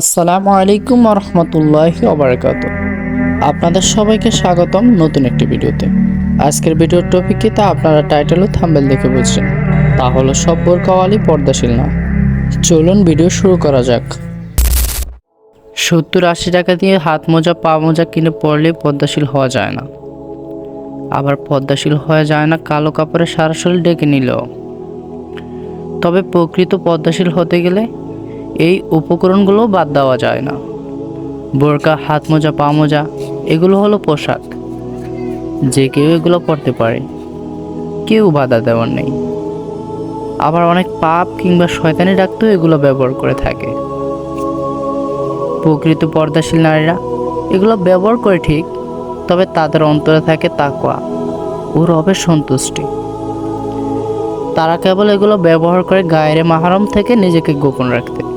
আসসালামু আলাইকুম রহমতুল্লাহ অবরাকাত আপনাদের সবাইকে স্বাগতম নতুন একটি ভিডিওতে। আজকের ভিডিওর টপিকে তা আপনারা টাইটেল ও থাম্বেল দেখে বুঝছেন। তা হলো সব বোরকাওয়ালি পর্দাশীল না। চলুন ভিডিও শুরু করা যাক। সত্তর আশি টাকা দিয়ে হাত মোজা, পা মোজা কিনে পরলে পদ্মাশীল হওয়া যায় না। আবার পদ্মাশীল হওয়া যায় না, কালো কাপড়ে সারা ডেকে নিলেও। তবে প্রকৃত পদ্মাশীল হতে গেলে এই উপকরণগুলো বাদ দেওয়া যায় না। বোরকা হাত মোজা পা মোজা এগুলো হলো পোশাক। যে কেউ এগুলো পরতে পারে। কেউ বাধা দেওয়ার নেই। আবার অনেক পাপ কিংবা শয়তানি ডাকতেও এগুলো ব্যবহার করে থাকে। প্রকৃত পর্দাশীল নারীরা এগুলো ব্যবহার করে ঠিক, তবে তাদের অন্তরে থাকে তাকওয়া ও রবের সন্তুষ্টি। তারা কেবল এগুলো ব্যবহার করে গায়ের মাহারম থেকে নিজেকে গোপন রাখতে।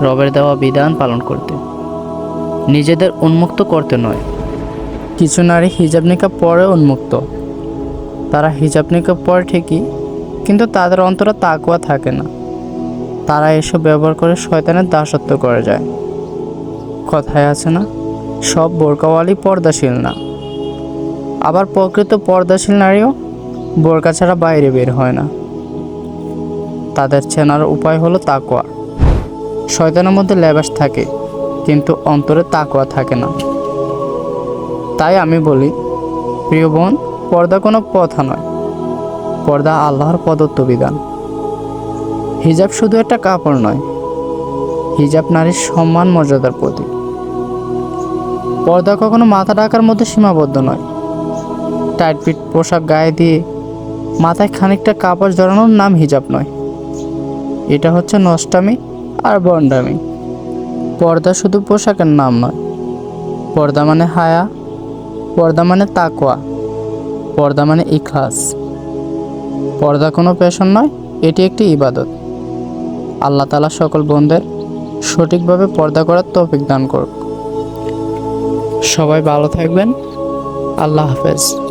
রবের দেওয়া বিধান পালন করতে। নিজেদের উন্মুক্ত করতে নয়। কিছু নারী হিজাব নিকাব পরে উন্মুক্ত। তারা হিজাব নিকাব পরে ঠিকই, কিন্তু তাদের অন্তরে তাকুয়া থাকে না। তারা এসব ব্যবহার করে শয়তানের দাসত্ব করে যায়। কথায় আছে না, সব বোরকাওয়ালি পর্দাশীল না। আবার প্রকৃত পর্দাশীল নারীও বোরকা ছাড়া বাইরে বের হয় না। তাদের চেনার উপায় হলো তাকোয়া শয়তানের মধ্যে লেবাস থাকে, কিন্তু অন্তরে তাকোয়া থাকে না। তাই আমি বলি, প্রিয় বোন, পর্দা কোনো প্রথা নয়। পর্দা আল্লাহর প্রদত্ত বিধান। হিজাব শুধু একটা কাপড় নয়, হিজাব নারীর সম্মান মর্যাদার প্রতীক। পর্দা কখনো মাথা ঢাকার মধ্যে সীমাবদ্ধ নয়। টাইট ফিট পোশাক গায়ে দিয়ে মাথায় খানিকটা কাপড় জড়ানোর নাম হিজাব নয়। এটা হচ্ছে নষ্টামি আর বন্ডামি। পর্দা শুধু পোশাকের নাম নয়। পর্দা মানে হায়া, পর্দা মানে তাকোয়া পর্দা মানে ইখলাস। পর্দা কোনো পেশন নয়, এটি একটি ইবাদত। আল্লাহ তালা সকল বোনদের সঠিকভাবে পর্দা করার তৌফিক দান করুক। সবাই ভালো থাকবেন। আল্লাহ হাফেজ।